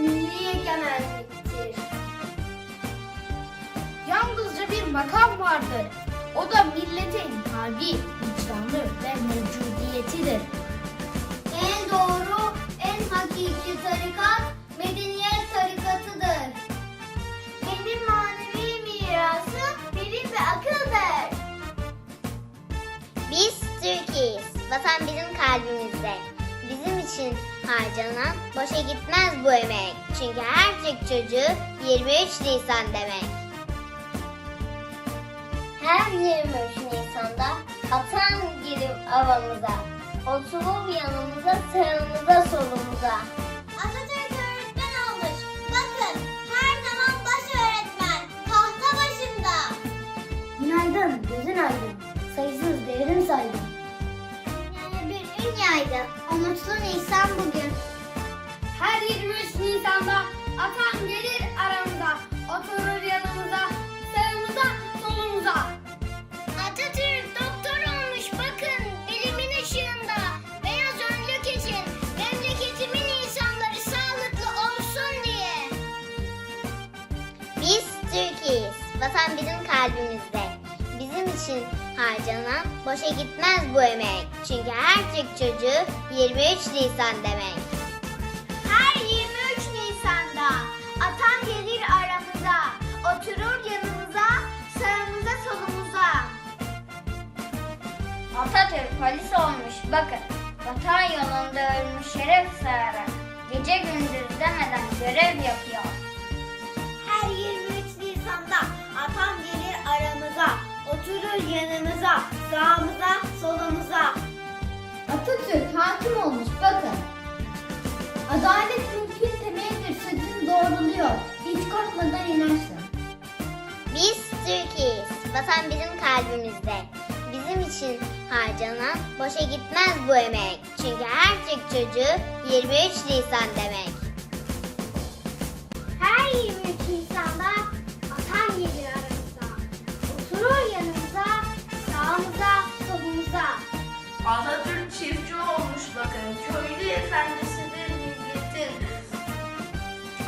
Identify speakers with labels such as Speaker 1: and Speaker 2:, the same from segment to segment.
Speaker 1: milli egemenliktir. Yalnızca bir makam vardır. O da milletin kalbi, vicdanı ve mevcudiyetidir.
Speaker 2: En doğru, en hakiki tarikat medeniyet tarikatıdır. Benim manevi mirasım bilim ve akıldır. Biz Türkiye'yiz. Vatan bizim kalbimizde. Bizim için harcanan boşa gitmez bu emek. Çünkü her Türk çocuğu 23 Nisan demek. Her 23 Nisan'da atan girip avamıza, oturur yanımıza, sağımıza, solumuza. Bir ün yaydı. O mutlu Nisan bugün.
Speaker 1: Her 23 Nisan'da atan gelir aramıza, oturur yanımıza, sağımıza, solumuza.
Speaker 2: Atatürk doktor olmuş bakın bilimin ışığında. Beyaz önlük için memleketimin insanları sağlıklı olsun diye. Biz Türkiye'yiz. Vatan bizim kalbimizde. Bizim için harcanan boşa gitmez bu emek. Çünkü her Türk çocuğu 23 Nisan demek. Her 23 Nisan'da atan gelir aramıza, oturur yanımıza, sağımıza solumuza.
Speaker 3: Atatürk polis olmuş bakın. Vatan yolunda ölmüş şeref sayarak. Gece gündüz demeden görev yapıyor.
Speaker 2: Oturur yanımıza, sağımıza, solumuza.
Speaker 1: Atatürk hakim olmuş bakın. Adalet mülkün temelidir, sözünü doğruluyor. Hiç korkmadan inançla.
Speaker 2: Biz Türkiye'yiz. Vatan bizim kalbimizde. Bizim için harcanan boşa gitmez bu emek. Çünkü her Türk çocuğu 23 Nisan demek. Her 23
Speaker 4: Atatürk çiftçi olmuş bakın. Köylü efendisidir milletin.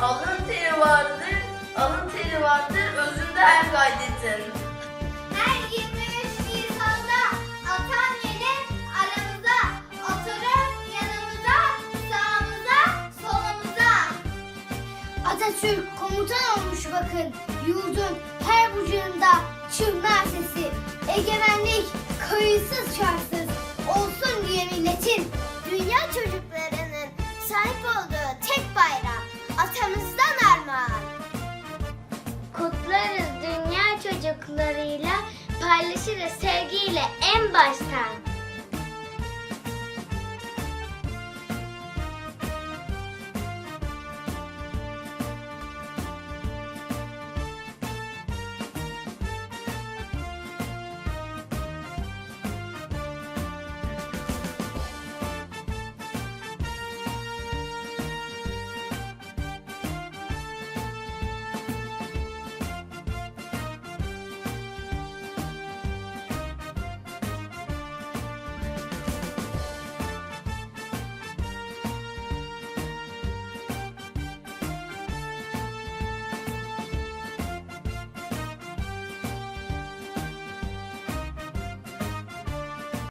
Speaker 4: Alın teri vardır, alın teri vardır, özünde her gayretin.
Speaker 2: Her 23 Nisan'da atan gelir aramıza, oturur yanımıza, sağımıza, solumuza.
Speaker 1: Atatürk komutan olmuş bakın. Yurdun her bucağında çığlığa sesi. Egemenlik kayıtsız şartsız olsun diye milletin.
Speaker 2: Dünya çocuklarının sahip olduğu tek bayrak atamızdan armağan. Kutlarız dünya çocuklarıyla, paylaşırız sevgiyle en baştan.